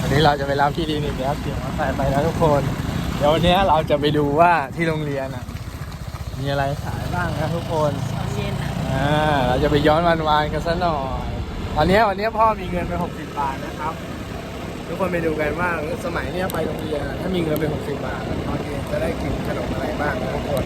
วันนี้เราจะไปรับพี่ดีนอีกแล้วเดี๋ยวไปไปแล้วทุกคน เดี๋ยววันนี้เราจะไปดูว่าที่โรงเรียนอะ มีอะไรขายบ้างนะทุกคนตอนเย็นอะอ่าเราจะไปย้อนวันวานกันสักหน่อยตอนนี้วันนี้พ่อมีเงินไป60บาทนะครับ ทุกคนไปดูกันว่าสมัยเนี้ยไปโรงเรียนอะถ้ามีเงินไป60บาทตอนเย็นจะได้กินขนมอะไรบ้างนะทุกคน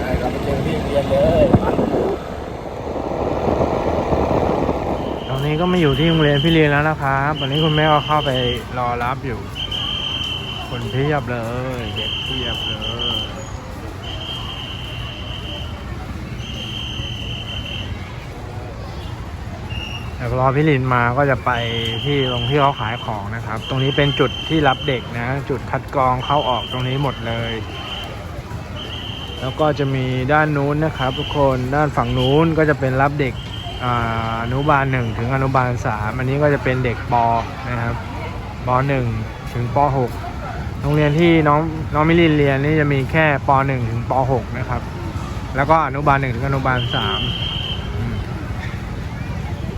อ่าเราไปเจอที่โรงเรียนเลยไปตอ นนี้ก็มาอยู่ที่โรงเรียนพี่เรียนแล้วนะครับวันนี้คุณแม่ก็เข้าไปรอรับอยู่ คนเพียบเลย เด็กเพียบเลยเดี๋ยวรอพี่ลินมาก็จะไปที่ตรงที่เขาขายของนะครับ ตรงนี้เป็นจุดที่รับเด็กนะ จุดคัดกรองเข้าออกตรงนี้หมดเลย แล้วก็จะมีด้านนู้นนะครับ ทุกคนด้านฝั่งนู้นก็จะเป็นรับเด็ก อนุบาลหนึ่งถึงอนุบาลสามอันนี้ก็จะเป็นเด็กปนะครับปหนึ่งถึงปหกโรงเรียนที่น้องน้องมิลินเรียนนี่จะมีแค่ปหนึ่งถึงปหกนะครับ แล้วก็อนุบาลหนึ่งถึงอนุบาลสามอืม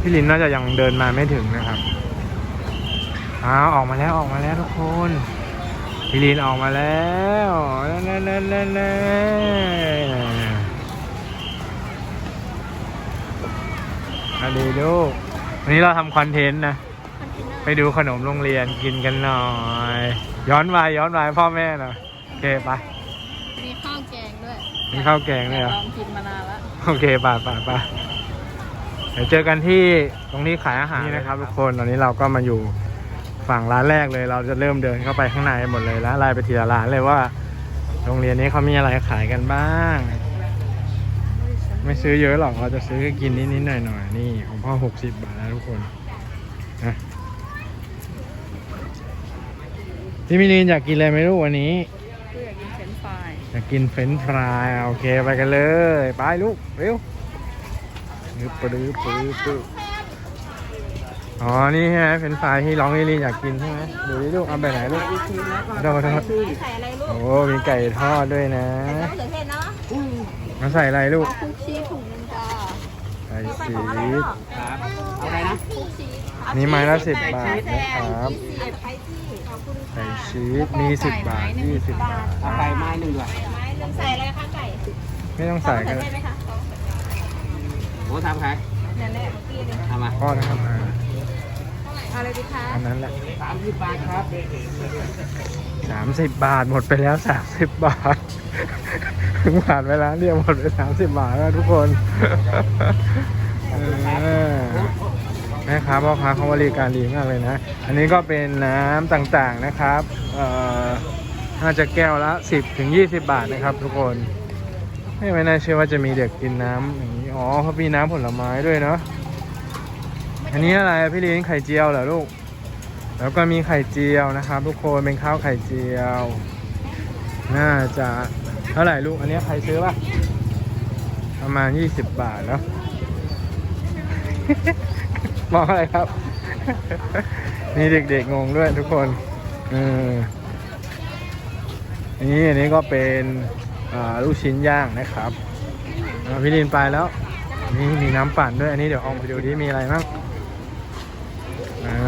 พี่ลินน่าจะยังเดินมาไม่ถึงนะครับอ้าวออกมาแล้วออกมาแล้วทุกคนพี่ลินออกมาแล้วนั่นนั่นนั่นนั่นนั่น อันนี้ลูกวันนี้เราทำคอนเทนต์นะคอนเทนเนอร์ไปดูขนมโรงเรียนกินกันหน่อย ย้อนวายย้อนวายพ่อแม่หน่อยโอเคไปมีข้าวแกงด้วยมีข้าวแกงด้วยเหรอลองกินมานานแล้วโอเคไป่าป่าป่าเดี๋ยวเจอกันที่ตรงนี้ขายอาหารนี่นะครับทุกคนตอนนี้เราก็มาอยู่ฝั่งร้านแรกเลย เราจะเริ่มเดินเข้าไปข้างในหมดเลยแล้วไล่ไปทีละร้านเลยว่า โรงเรียนนี้เขามีอะไรขายกันบ้าง ไม่ซื้อเยอะหรอกเราจะซื้อกินนิดๆหน่อยๆนี่ของพ่อหกสิบบาทนะทุกคนนะพี่มิลินอยากกินอะไรไหมลูกวันนี้คืออยากกินเฟรนช์ฟรายอยากกินเฟรนช์ฟรายโอเคไปกันเลยไปลูกเร็วปึ๊บปึ๊บปึ๊บปึ๊บอ๋อ นี่ใช่ไหมเฟรนช์ฟรายที่ร้องลิลี่อยากกินใช่ไหมดูดิลูกเอาไปไหนลูกโทษโทษใส่อะไรลูกโอ้ มีไก่ทอดด้วยนะมะเขือเทศเนาะมาใส่อะไรลูก คุกชีสถุงนึงจ้า ไก่ชี สครับเอาอะไรนะคุกชีสนี่ไม้ละสิบบาทนะครับสิบไปที่ขอบคุณไก่ชีสมีสิบบาทยี่สิบบาทเอาไก่ไม้หนึ่งด้วยไม้หนึ่งใส่อะไรคะไก่ไม่ต้องใส่กันมะเขือเทศไหมคะโอ้ทำใครเนี่ยแหละเมื่อกี้เนี่ยทำมาทอดนะครับอ่าเอาอะไรดีคะอันนั้นแหละสามสิบบาทครับสามสิบบาทหมดไปแล้วสามสิบบาทเพิ่งผ่านไปร้านเดียวหมดไปสามสิบบาทแล้วทุกคนเออ แม่ค้าพ่อค้าเขาบริการดีมากเลยนะ อันนี้ก็เป็นน้ำต่างๆนะครับเอ่อน่าจะแก้วละสิบถึงยี่สิบบาทนะครับ ทุกคนไม่ไม่น่าเชื่อว่าจะมีเด็กกินน้ำอย่างนี้อ๋อเขามีน้ำผลไม้ด้วยเนาะอันนี้อะไรพี่ลินไข่เจียวเหรอลูก แล้วก็มีไข่เจียวนะครับ ทุกคนเป็นข้าวไข่เจียว น่าจะเท่าไหร่ลูกอันนี้ใครซื้อปะประมาณ 20 บาทแล้ว มองอะไรครับมีเด็กๆงงด้วยทุกคนออนี่อันนี้ก็เป็นลูกชิ้นย่างนะครับพี่ลินไปแล้ว นี่มีน้ำปั่นด้วย อันนี้เดี๋ยวออกไปดูที่มีอะไรบ้างอ่า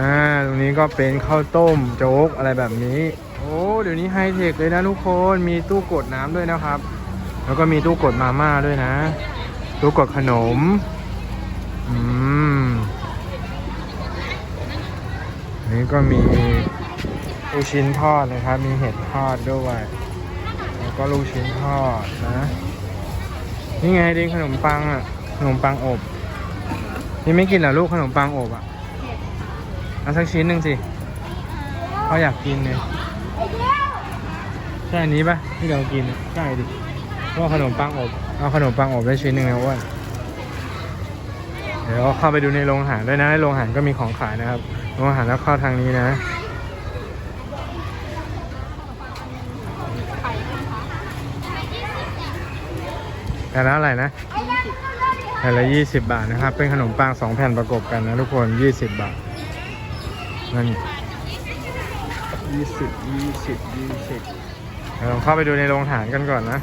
ตรงนี้ก็เป็นข้าวต้มโจ๊กอะไรแบบนี้ โอ้เดี๋ยวนี้ไฮเทคเลยนะทุกคนมีตู้กดน้ำด้วยนะครับ แล้วก็มีตู้กดมาม่าด้วยนะ ตู้กดขนม อืม นี่ก็มีลูกชิ้นทอดนะครับ มีเห็ดทอดด้วย แล้วก็ลูกชิ้นทอดนะ นี่ไงดิขนมปังอะ ขนมปังอบ นี่ไม่กินเหรอลูกขนมปังอบอะ เอาสักชิ้นหนึ่งสิเขาอยากกินเลยใช่อันนี้ปะที่เรากินใช่ดิว่าขนมปังอบ เอาขนมปังอบได้ชิ้นหนึ่งนะอ้ว่าเดี๋ยวเข้าไปดูในโรงอาหารด้วยนะในโรงอาหารก็มีของขายนะครับ โรงอาหารแล้วเข้าทางนี้นะ แต่ละอะไรนะแต่ละยี่สิบบาทนะครับ เป็นขนมปังสองแผ่นประกบกันนะทุกคนยี่สิบบาทนั่นยี่สิบยี่สิบยี่สิบเราเข้าไปดูในโรงอาหารกันก่อนนะ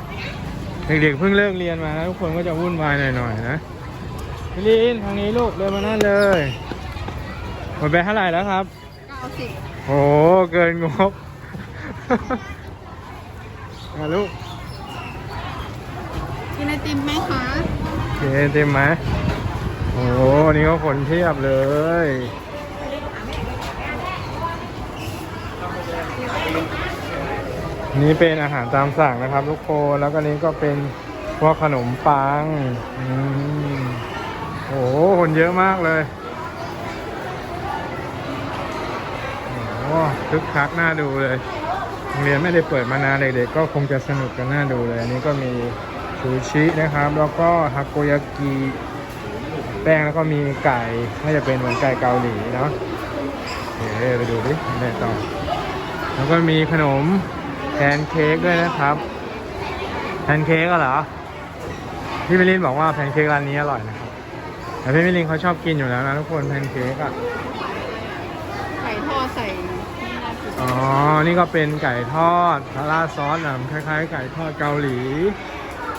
เด็กๆเพิ่งเลิกเรียนมานะทุกคนก็จะวุ่นวายหน่อยๆนะพี่ลินทางนี้ลูกเดินมานั่นเลย หมดไปเท่าไหร่แล้วครับเก้าสิบโอ้เกินงบ มาลูกกินไอติมไหมคะโอเคเต็มไหมโอ้นี่ก็คนเทียบเลยนี่เป็นอาหารตามสั่งนะครับทุกคนแล้วก็นี้ก็เป็นพวกขนมปังอืมโอ้โหคนเยอะมากเลย โอ้ คึกคักน่าดูเลยโรงเรียนไม่ได้เปิดมานานเด็กๆก็คงจะสนุกกันน่าดูเลยอันนี้ก็มีซูชินะครับ แล้วก็ทาโกยากิแป้งแล้วก็มีไก่น่าจะเป็นเหมือนไก่เกาหลีเนาะเดี๋ยวไปดูดิอะไรต่อ แล้วก็มีขนมแพนเค้กด้วยนะครับแพนเค้กเหรอพี่มิลินบอกว่าแพนเค้กร้านนี้อร่อยนะครับแต่พี่มิลินเขาชอบกินอยู่แล้วนะทุกคนแพนเค้กอะก่ทอดใส่นี่น่ากิน อ๋อ นี่ก็เป็นไก่ทอดทาราซอสนะคล้ายๆ ไก่ทอดเกาหลี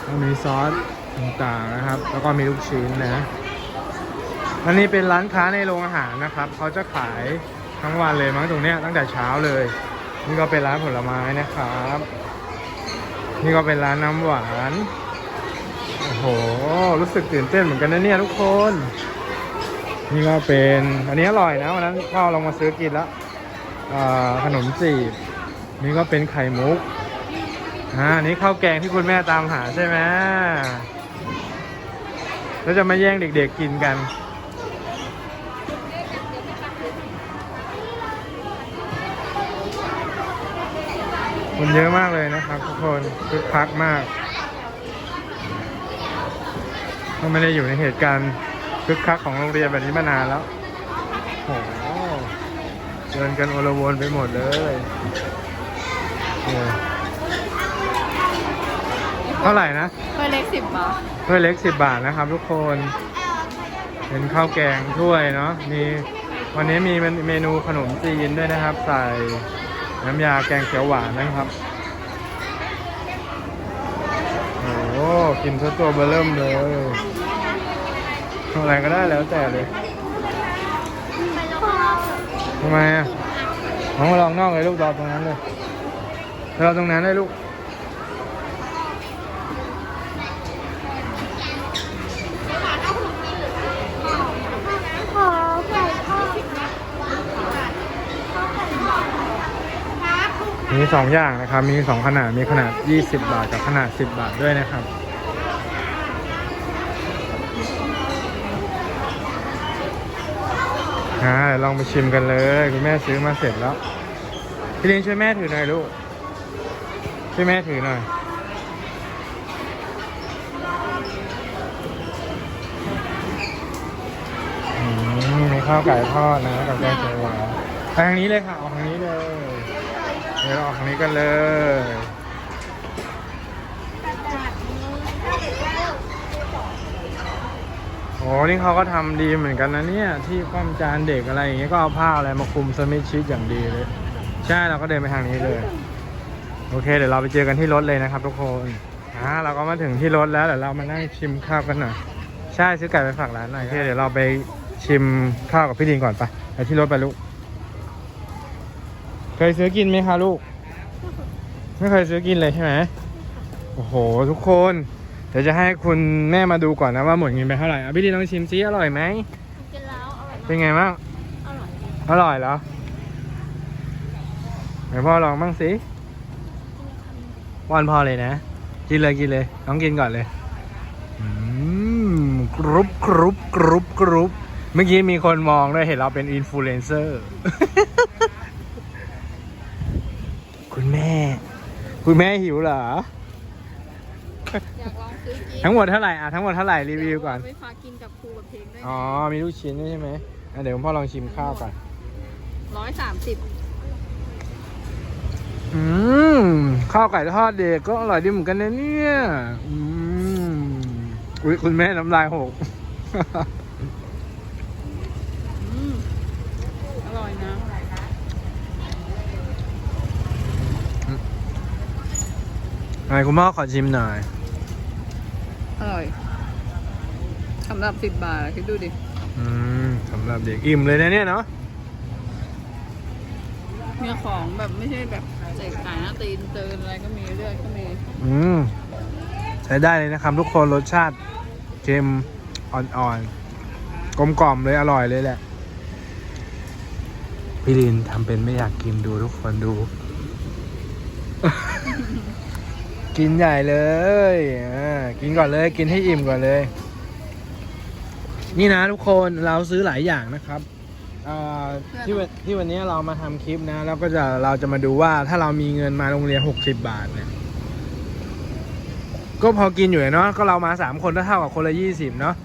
แล้วมีซอสต่างๆนะครับ แล้วก็มีลูกชิ้นนะอันนี้เป็นร้านค้าในโรงอาหารนะครับเขาจะขายทั้งวันเลยมั้งตรงเนี้ยตั้งแต่เช้าเลย นี่ก็เป็นร้านผลไม้นะครับ นี่ก็เป็นร้านน้ำหวานโอ้โหรู้สึกตื่นเต้นเหมือนกันนะเนี่ยทุกคน นี่ก็เป็นอันนี้อร่อยนะวันนั้นพ่อลองมาซื้อกินแล้ว ขนมจีบนี่ก็เป็นไข่มุกอ่านี่ข้าวแกงที่คุณแม่ตามหาใช่ไหมแล้วจะมาแย่งเด็กๆกินกัน คนเยอะมากเลยนะครับทุกคนคึกคักมากก็ไม่ได้อยู่ในเหตุการณ์คึกคักของโรงเรียนแบบนี้มานานแล้วโอ้โห เดินกันโอลวนไปหมดเลยเนี่ยเท่าไหร่นะถ้วยเล็กสิบบาทถ้วยเล็กสิบบาทนะครับทุกคน เป็นข้าวแกงถ้วยเนาะ มีวันนี้มีเมนูขนมจีนด้วยนะครับ ใส่น้ำยาแกงเขียวหวานนะครับ โอ้โหกินซะตัวเบอร์เริ่มเลย อะไรก็ได้แล้วแต่เลยทำไมอะน้องมาลองนอกเลยลูกรอตรงนั้นเลยรอตรงนั้นเลยลูกมีสองอย่างนะครับ มีสองขนาด มีขนาด 20 บาทกับขนาด 10 บาทด้วยนะครับ อ่าลองไปชิมกันเลยคุณแม่ซื้อมาเสร็จแล้ว พี่ลินช่วยแม่ถือหน่อยลูก ช่วยแม่ถือหน่อย อืมมีข้าวไก่ทอดนะกับแกงเขียวหวานทางนี้เลยค่ะ ออกทางนี้เลย เดี๋ยวเราออกทางนี้กันเลย อ้นี่เขาก็ทำดีเหมือนกันนะเนี่ย ที่คว่ำจานเด็กอะไรอย่างเงี้ยก็เอาผ้าอะไรมาคลุมสมิชิดอย่างดีเลย ใช่เราก็เดินไปทางนี้เลย โอเค เดี๋ยวเราไปเจอกันที่รถเลยนะครับ ทุกคนอ่าเราก็มาถึงที่รถแล้วเดี๋ยวเรามานั่งชิมข้าวกันหน่อยใช่ซื้อไก่ไปฝากร้านหน่อยโอเคเดี๋ยวเราไปชิมข้าวกับพี่ดินก่อนไปไปที่รถไปลูกเคยซื้อกินไหมคะลูก ไม่เคยซื้อกินเลยใช่ไหมโอ้โห ทุกคน เดี๋ยวจะให้คุณแม่มาดูก่อนนะว่าหมดเงินไปเท่าไหร่อะพี่ดินลองชิมซิอร่อยไหมกินแล้วอร่อยเป็นไงบ้างอร่อยอร่อยเหรอไหนพ่อลองบ้างสิวันพอเลยนะ กินเลยกินเลยน้องกินก่อนเลยอืมกรุบกรุบกรุบกรุบเมื่อกี้มีคนมองด้วยเห็นเราเป็นอินฟลูเอนเซอร์ คุณแม่ คุณแม่หิวเหรออยากลองซื้อกิน ทั้งหมดเท่าไหร่อะทั้งหมดเท่าไหร่รีวิวก่อนไปฝากกินกับครูกับเพลงด้วยอ๋อ มีลูกชิ้นด้วยใช่ไหมอะเดี๋ยวพ่อลองชิมข้าวก่อน ร้อยสามสิบอืม ข้าวไก่ทอดเด็กก็อร่อยดีเหมือนกันนะเนี่ย อืม อุ้ยคุณแม่น้ำลายหก อืมอร่อยนะ ไหนคุณพ่อขอชิมหน่อย อร่อยสำหรับสิบบาทคิดดูดิ อืมสำหรับเด็กอิ่มเลยนะเนี่ยเนาะอมีของแบบไม่ใช่แบบเด็กขายหน้าตีนเตือนอะไรก็มีเลือดก็มี อืมใช้ได้เลยนะครับ ทุกคนรสชาติเค็มอ่อนๆกลมกล่อมเลยอร่อยเลยแหละ พี่ลินทำเป็นไม่อยากกินดูทุกคนดู กินใหญ่เลยอ่ากินก่อนเลย กินให้อิ่มก่อนเลย นี่นะทุกคนเราซื้อหลายอย่างนะครับอ่าที่วันที่วันนี้เรามาทำคลิปนะแล้วก็จะเราจะมาดูว่าถ้าเรามีเงินมาโรงเรียน60บาทเนี่ย ก็พอกินอยู่เนาะก็เรามาสามคนก็เท่ากับคนละยี่สิบเนาะ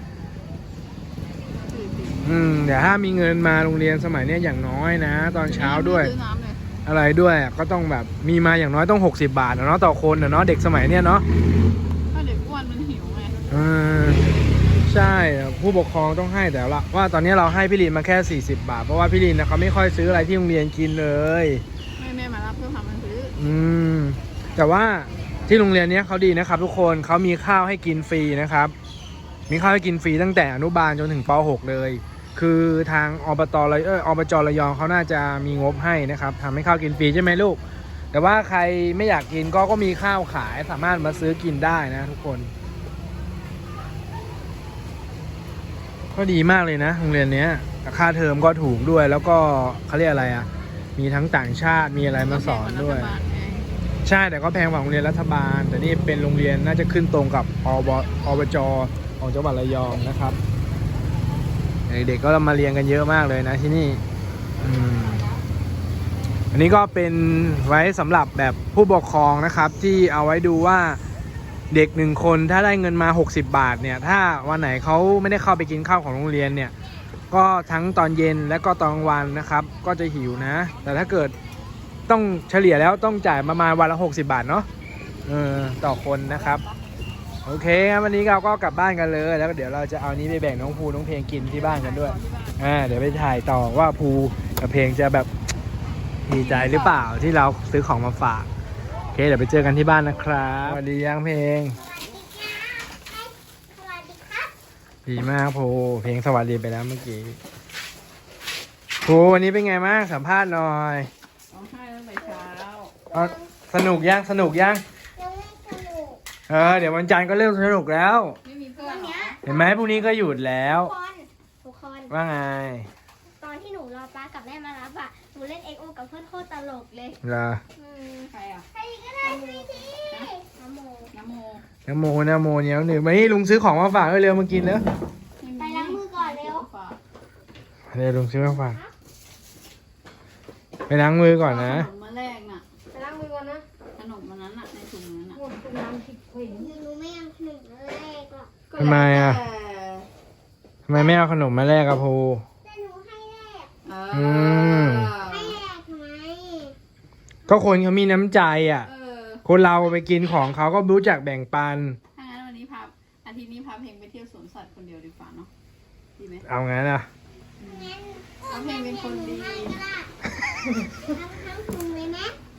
อืมเดี๋ยวถ้ามีเงินมาโรงเรียนสมัยเนี้ยอย่างน้อยนะ ตอนเช้าด้วยซื้อน้ำเลย อะไรด้วยก็ต้องแบบมีมาอย่างน้อยต้อง 60 บาทอะเนาะต่อคนอะเนาะเด็กสมัยเนี้ยเนาะถ้าเด็กอ้วนมันหิวไงเออใช่ผู้ปกครองต้องให้แต่ละว่าตอนนี้เราให้พี่ลินมาแค่ 40 บาท เพราะว่าพี่ลินนะเขาไม่ค่อยซื้ออะไรที่โรงเรียนกินเลยแม่แม่มารับเพื่อทำมันซื้ออืมแต่ว่าที่โรงเรียนเนี้ยเขาดีนะครับ ทุกคนเขามีข้าวให้กินฟรีนะครับ มีข้าวให้กินฟรีตั้งแต่อนุบาลจนถึงป .6 เลย คือทางอบตระเอออบจระยองเขาน่าจะมีงบให้นะครับทำให้ข้าวกินฟรีใช่ไหมลูก แต่ว่าใครไม่อยากกินก็ก็มีข้าวขายสามารถมาซื้อกินได้นะทุกคน ก็ดีมากเลยนะโรงเรียนเนี้ยค่าเทอมก็ถูกด้วยแล้วก็เขาเรียกอะไรอะ มีทั้งต่างชาติมีอะไรมาสอนด้วยรัฐบาลไงใช่แต่ก็แพงกว่าโรงเรียนรัฐบาล แต่นี่เป็นโรงเรียนน่าจะขึ้นตรงกับอบอบจของจังหวัดระยองนะครับ เด็กๆก็มาเรียนกันเยอะมากเลยนะที่นี่อันนี้ก็เป็นไว้สำหรับแบบผู้ปกครองนะครับ ที่เอาไว้ดูว่าเด็กหนึ่งคนถ้าได้เงินมา 60 บาทเนี่ย ถ้าวันไหนเขาไม่ได้เข้าไปกินข้าวของโรงเรียนเนี่ย ก็ทั้งตอนเย็นและก็ตอนวันนะครับ ก็จะหิวนะ แต่ถ้าเกิดต้องเฉลี่ยแล้วต้องจ่ายประมาณวันละ 60 บาทเนาะออต่อคนนะครับ โอเคงั้นวันนี้เราก็กลับบ้านกันเลย แล้วก็เดี๋ยวเราจะเอานี้ไปแบ่งน้องภูน้องเพลงกินที่บ้านกันด้วยอ่าเดี๋ยวไปถ่ายต่อว่าภูกับเพลงจะแบบดีใจหรือเปล่าที่เราซื้อของมาฝากโอเคเดี๋ยวไปเจอกันที่บ้านนะครับสวัสดียังเพลงสวัสดีครับดีมากภูเพลงสวัสดีไปแล้วเมื่อกี้ภูวันนี้เป็นไงบ้างสัมภาษณ์หน่อยร้องไห้ตั้งแต่เช้าเอาสนุกยังสนุกยังยังไม่สนุก เออเดี๋ยววันจันทร์ก็เริ่มสนุกแล้ว ไม่มีเพื่อนเหรอเห็นไหมพรุ่งนี้ก็หยุดแล้ว ทุกคนทุกคนว่าไงตอนที่หนูรอป้ากับแม่มารับอะหนูเล่นเอ็กโอกับเพื่อนโคตรตลกเลยเหรออืมใครอะใครก็ได้ไม่ดีน้ำโมน้ำโมน้ำโมน้ำโมเหนียวหนึ่งมานี่ลุงซื้อของมาฝากเร็วๆมากินแล้วไปล้างมือก่อนเร็วฝากเร็วลุงซื้อมาฝากไปล้างมือก่อนนะขนมมาแรกน่ะไปล้างมือก่อนนะขนมมันนั้นน่ะในถุงนั้นน่ะหมดคุณน้ำผิดเห็นหนูไม่ยังหนึ่งแรกหรอกทำไมอะก็แล้วแต่ทำไมไม่เอาขนมมาแลกกับภูแต่หนูให้แรกเออืม ให้แรกทำไมก็คนเขามีน้ำใจอะ เออคนเราไปกินของเขาก็รู้จักแบ่งปัน ถ้างั้นวันนี้พาอาทิตย์นี้พาเพลงไปเที่ยวสวนสัตว์คนเดียวดีกว่าเนาะดีไหมเอางั้นอะ งั้นเอาเพลงเป็นคนดี ให้ก็ได้ทั้งทั้งถุงเลยไหม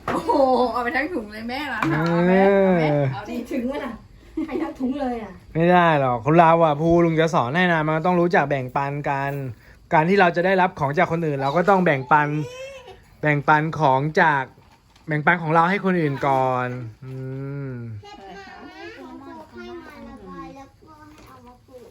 โอ้โหเอาไปทั้งถุงเลยแม่ละเอเอาแม่เอาแม่อเอาดิถึงอะให้ทั้งถุงเลยอะ ไม่ได้หรอกคนเราอะภูลุงจะสอนให้นะมันต้องรู้จักแบ่งปันกัน การที่เราจะได้รับของจากคนอื่น เราก็ต้องแบ่งปัน แบ่งปันของจากแบ่งปันของเราให้คนอื่นก่อน อืมเช็ดมาให้ของปลูกให้มาระบายแล้วก็ให้เอามาปลูก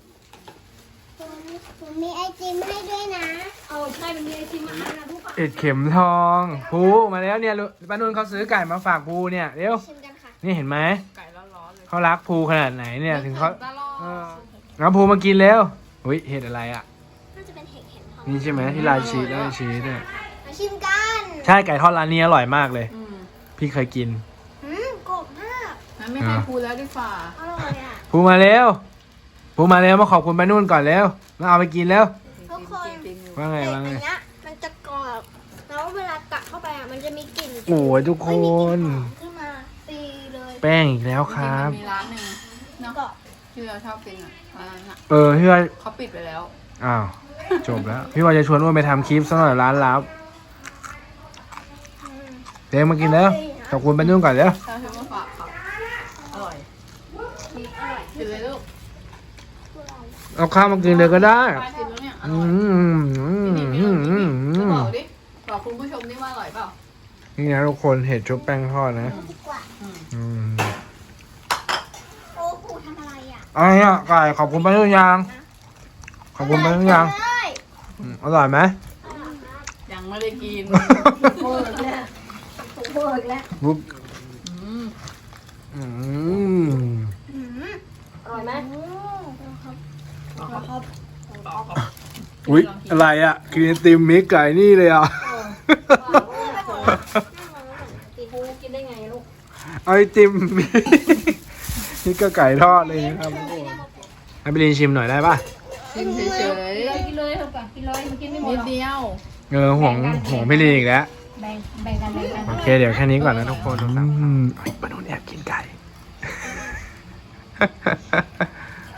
ผมผ มมีไอติมให้ด้วยนะ เอาใช่มันมีไอติมมาอันนะทุกคนเอ็ดเข็มทองภูมาแล้วเนี่ยลุป้านุ่นเขาซื้อไก่มาฝากภูเนี่ยเร็วชิมกันค่ะนี่เห็นไหมไก่ร้อนๆเลยเขารักภูขนาดไหนเนี่ยถึงเขาตลอดเออเอาภูมากินเร็วอุ้ยเห็ดอะไรอะน่าจะเป็นเห็ดเห็ดทองนี่ใช่ไหมที่ลายชีสลายชีสเนี่ยมาชิมกันใช่ไก่ทอดร้านนี้อร่อยมากเลย อืมพี่เคยกินอืมกรอบมากงั้นไม่ให้พูดแล้วดีกว่าอร่อยอะ ภูมาเร็ว ภูมาเร็วมาขอบคุณป้านุ่นก่อนเร็วมาเอาไปกินเร็วทุกคนจริงๆว่าไงเห็ดว่าอันไงเนี้ยมันจะกรอบ แล้วเวลากัดเข้าไปอะ มันจะมีกลิ่นโอ้ยทุกคเอ้ยมีกลิ่นหอมขึ้นมาตีเลยแป้งอีกแล้วครับจงๆมันมีร้านหนึ่งเนาะก็ที่เราชอบกินอะร้านนั้นอะเออพี่ว่าเขาปิดไปแล้ว อ้าวจบแล้ว พี่ว่าจะชวนอ้วนไปทำคลิปสักหน่อยร้านลับอืม เด็กมากินแล้วขอบคุณป้านุ่นก่อนเร็วถ้าซื้อมาฝากค่ะอร่อย อร่อย กินเลยลูก เอาข้าวมากินเลยก็ได้ป้ากินแล้วเนี่ยออืร่อยมอืมนี่อืมอืมจะอืบมอกดิบอกคุณผู้ชมนี่ว่าอร่อยเปล่านี่นะทุกคนเห็ดชุบแป้งทอดนะดีกว่า อืมโอ้ปู่ทำอะไรอะอะไรอะไก่ขอบคุณไปทุกอย่าง ขอบคุณไปทุกอย่างเลยอืมอร่อยไหม ยังไม่ได้กินโอ้ยแล้วโอ้ยแล้วบุ๊บอืม อืมอืม อร่อยไหม อุ๊ยอะไรอะกินไอติมมิกไก่นี่เลยอะปูกินได้ไงลูกเอาไอติมมิกนี่ก็ไก่ทอดเลยนะครับให้ไปลินชิมหน่อยได้ป่ะชิมเฉยกินเลยเถอะป่ะกินเลยมันกินไม่หมๆดนิหดรอกเดียวเออห่วงห่วงพี่ลินอีกแล้วแบ่งแบ่งกันแบ่งกันโอเคเดี๋ยวแค่นี้ก่อนนะทุกคนอืมเฮ้ยปานุนแอบกินไก่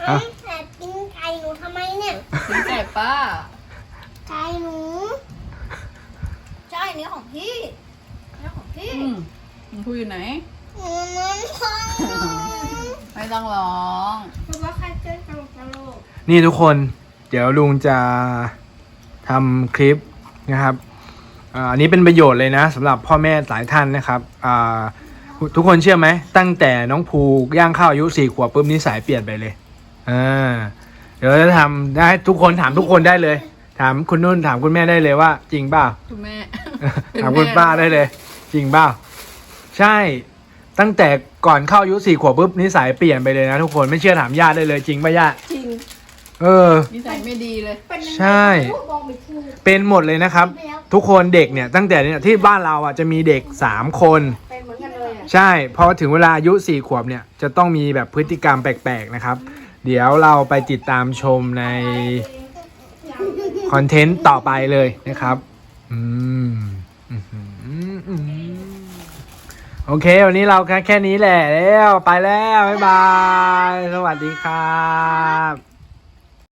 เอ้ยแต่กินไก่หนูทำไมเนี่ย กินไก่ ป้าไก่หนู ใช่เนื้อของพี่เนื้อของพี่อืมมันพูดอยู่ไหนมันฟังไม่ต้องร้อง เพราะว่าใครเจอตลกตลกนี่ทุกคน เดี๋ยวลุงจะทำคลิปนะครับอ่าอันนี้เป็นประโยชน์เลยนะสำหรับพ่อแม่หลายท่านนะครับอ่าทุกคนเชื่อไหม ตั้งแต่น้องภูย่างเข้าอายุสี่ขวบปุ๊บนิสัยเปลี่ยนไปเลยอ่า เดี๋ยวจะทำได้ทุกคนถามทุกคนได้เลย ถามคุณนุ่นถามคุณแม่ได้เลยว่า จริงเปล่า คุณแม่ ถามคุณป้าได้เลย จริงเปล่าใช่ ตั้งแต่ก่อนเข้าอายุสี่ขวบปุ๊บนิสัยเปลี่ยนไปเลยนะทุกคนไม่เชื่อถามญาติได้เลยจริงป่ะญาติจริง เออ นิสัยไม่ดีเลยใช่มองไม่ถูกเป็นหมดเลยนะครับ ทุกคนเด็กเนี่ยตั้งแต่เนี่ยที่บ้านเราอะจะมีเด็ก3คน เป็นเหมือนกันเลยอะใช่พอถึงเวลาอายุ4ขวบเนี่ยจะต้องมีแบบพฤติกรรมแปลกๆนะครับ เดี๋ยวเราไปติดตามชมในคอนเทนต์ต่อไปเลยนะครับอืมอือหืออือหือโอเค วันนี้เราแค่แค่นี้แหละแล้ว ไปแล้ว บ๊ายบาย สวัสดีครับ